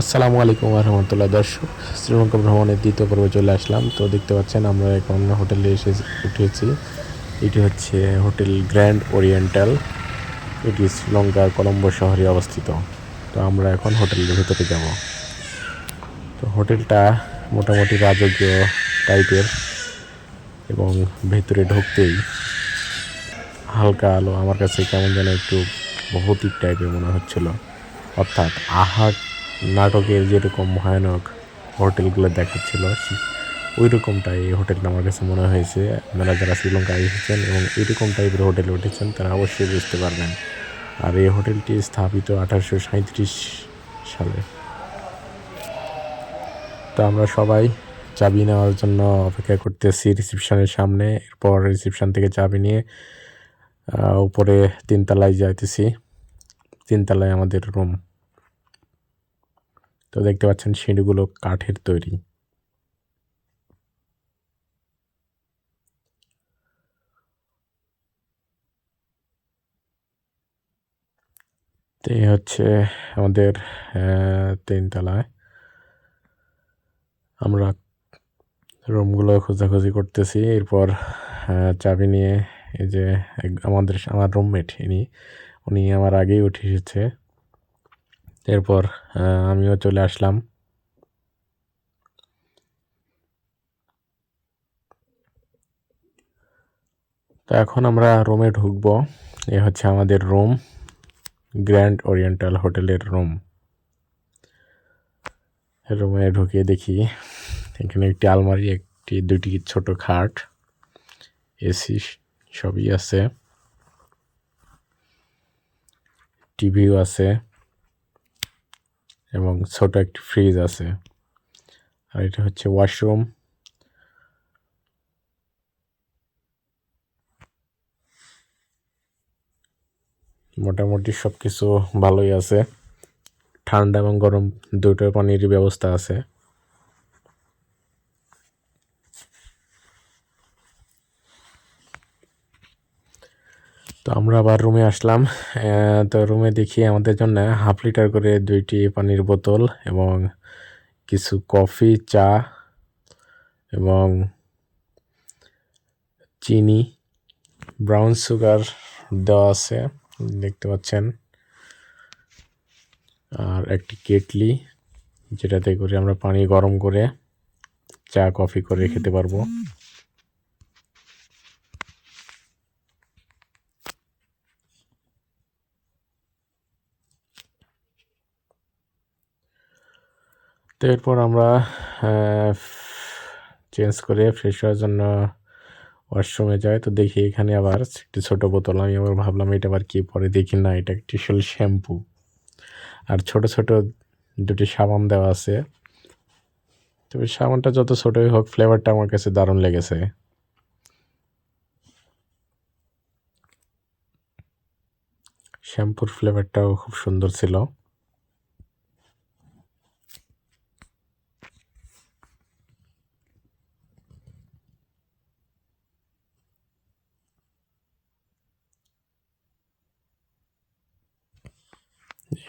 আসসালামু আলাইকুম রহমতুল্লাহ দর্শক, শ্রীলঙ্কা ভ্রমণের দ্বিতীয় পর্বে চলে আসলাম। তো দেখতে পাচ্ছেন আমরা এখন হোটেলে এসে উঠেছি। এটি হচ্ছে হোটেল গ্র্যান্ড ওরিয়েন্টাল। এটি শ্রীলঙ্কার কলম্বো শহরে অবস্থিত। তো আমরা এখন হোটেলের ভেতরে যাব। তো হোটেলটা মোটামুটি রাজকীয় টাইপের এবং ভেতরে ঢুকতেই হালকা আলো। আমার কাছে কেমন যেন একটু ভৌতিক টাইপের মনে হচ্ছিল। অর্থাৎ আহাট নাটকের যেরকম ভয়ানক হোটেলগুলো দেখাচ্ছিল ওই রকমটাই এই হোটেলটা আমার কাছে মনে হয়েছে। আপনারা যারা শ্রীলঙ্কায় এসেছেন এবং এরকম টাইপের হোটেলে উঠেছেন, তারা অবশ্যই বুঝতে পারবেন। আর এই হোটেলটি স্থাপিত আঠারোশো সালে। তো আমরা সবাই চাবি নেওয়ার জন্য অপেক্ষা করতেছি রিসিপশনের সামনে। এরপর রিসিপশন থেকে চাবি নিয়ে উপরে তিনতলায় যাইতেছি। তিনতলায় আমাদের রুম। তো দেখতে পাচ্ছেন সিঁড়িগুলো কাঠের তৈরি। তো এই হচ্ছে আমাদের তিনতলায়। আমরা রুমগুলো খোঁজাখুঁজি করতেছি। এরপর চাবি নিয়ে এই যে আমাদের, আমার রুমমেট ইনি, উনি আমার আগেই উঠে এসেছে। এরপর আমিও চলে আসলাম। তো এখন আমরা রুমে ঢুকবো। এ হচ্ছে আমাদের রুম, গ্র্যান্ড ওরিয়েন্টাল হোটেলের রুম। রুমে ঢুকে দেখি, এখানে একটি আলমারি, একটি, দুটি ছোট খাট, এসি সবই আছে। টিভিও আছে। এবং ছোট একটি ফ্রিজ আছে। আর এটা হচ্ছে ওয়াশরুম মোটামুটি সব কিছু ভালোই আছে। ঠান্ডা এবং গরম দুটো পানির ব্যবস্থা আছে। তো আমরা আবার রুমে আসলাম। তো রুমে দেখি আমাদের জন্য হাফ লিটার করে দুইটি পানির বোতল এবং কিছু কফি চা এবং চিনি ব্রাউন সুগার দেওয়া আছে, দেখতে পাচ্ছেন। আর একটি কেটলি, যেটাতে করে আমরা পানি গরম করে চা কফি করে খেতে পারব। তো এরপর আমরা চেঞ্জ করে ফ্রেশ হওয়ার জন্য ওয়াশরুমে যাই। তো দেখি এখানে আবার একটি ছোটো বোতল। আমি আবার ভাবলাম এটা আবার কি? পরে দেখি না, এটা একটি আসলে শ্যাম্পু আর ছোট ছোট দুটি সাবান দেওয়া আছে। তবে সাবানটা যত ছোটোই হোক ফ্লেভারটা আমার কাছে দারুণ লেগেছে। শ্যাম্পুর ফ্লেভারটাও খুব সুন্দর ছিল।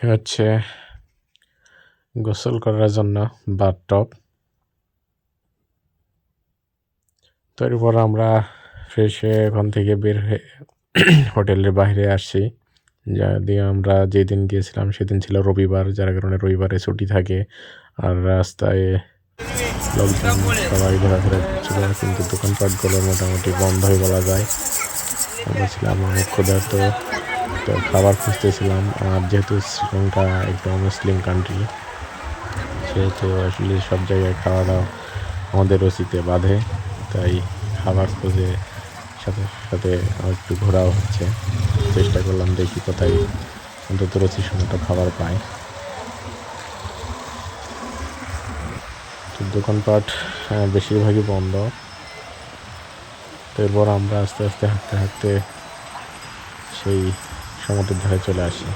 হচ্ছে গোসল করার জন্য বাথটব। তো এরপর আমরা ফ্রেশ হয়ে ওখান থেকে বের হয়ে হোটেলের বাইরে আসি যা দিয়ে আমরা যেদিন গিয়েছিলাম সেদিন ছিল রবিবার, যার কারণে রবিবারে ছুটি থাকে। আর রাস্তায় লোকজন সবাই ঘোরাফেরা করছিল, কিন্তু দোকানপাটগুলো মোটামুটি বন্ধই বলা যায়। আমরা ছিলাম অনেক ক্ষুধার্ত তো খাবার খুঁজতেছিলাম। আর যেহেতু শ্রীলঙ্কা একটা মুসলিম কান্ট্রি সেহেতু আসলে সব জায়গায় খাওয়া দাওয়া আমাদের রসিতে বাঁধে। তাই খাবার খুঁজে সাথে সাথে একটু ঘোরাও হচ্ছে। চেষ্টা করলাম দেখি কোথায় অন্তত রসিসম্মত খাবার পাই। দোকানপাট বেশিরভাগই বন্ধ। তো এরপর আমরা আস্তে আস্তে হাঁটতে হাঁটতে সেই সমুদ্রের ধারে চলে আসি।